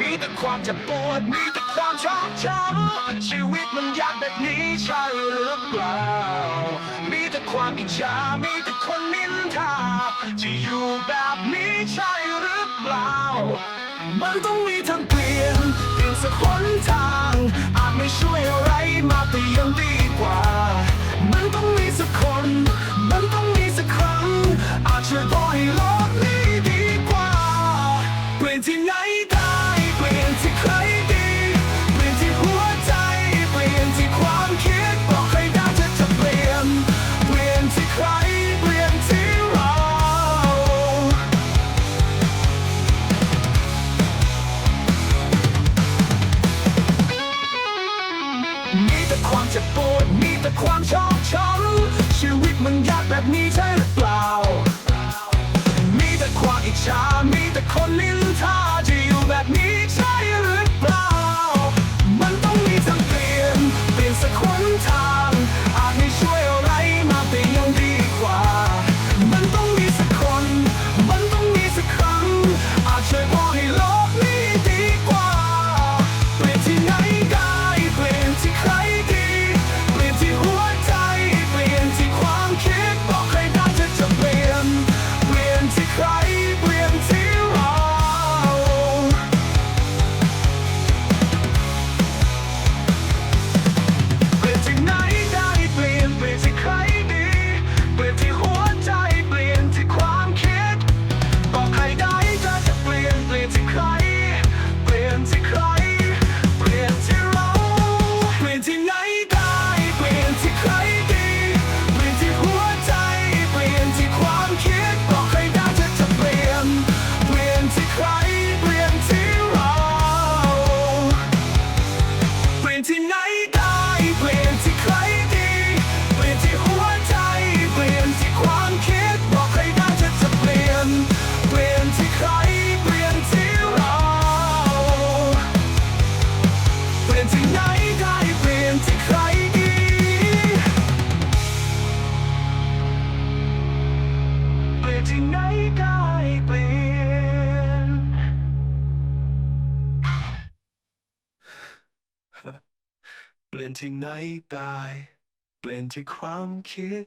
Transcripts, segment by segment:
มีแต่ความเจ็บปวด มีแต่ความชอกช้ำชีวิตมันยากแบบนี้ใช่หรือเปล่า มีแต่ความอิจฉามีแต่คนนินทาจะอยู่แบบนี้ใช่หรือเปล่า มันต้องมีทั้ง จ็ปวดมีแต่ความชอบช้ำชีวิตมันยากแบบนี้ใช่ ที่ไหนได้เปลี่ยน เปลี่ยนที่ไหนได้ เปลี่ยนที่ความคิด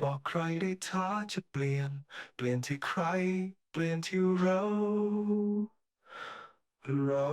บอกใครได้ท้าจะเปลี่ยน เปลี่ยนที่ใคร เปลี่ยนที่เรา เรา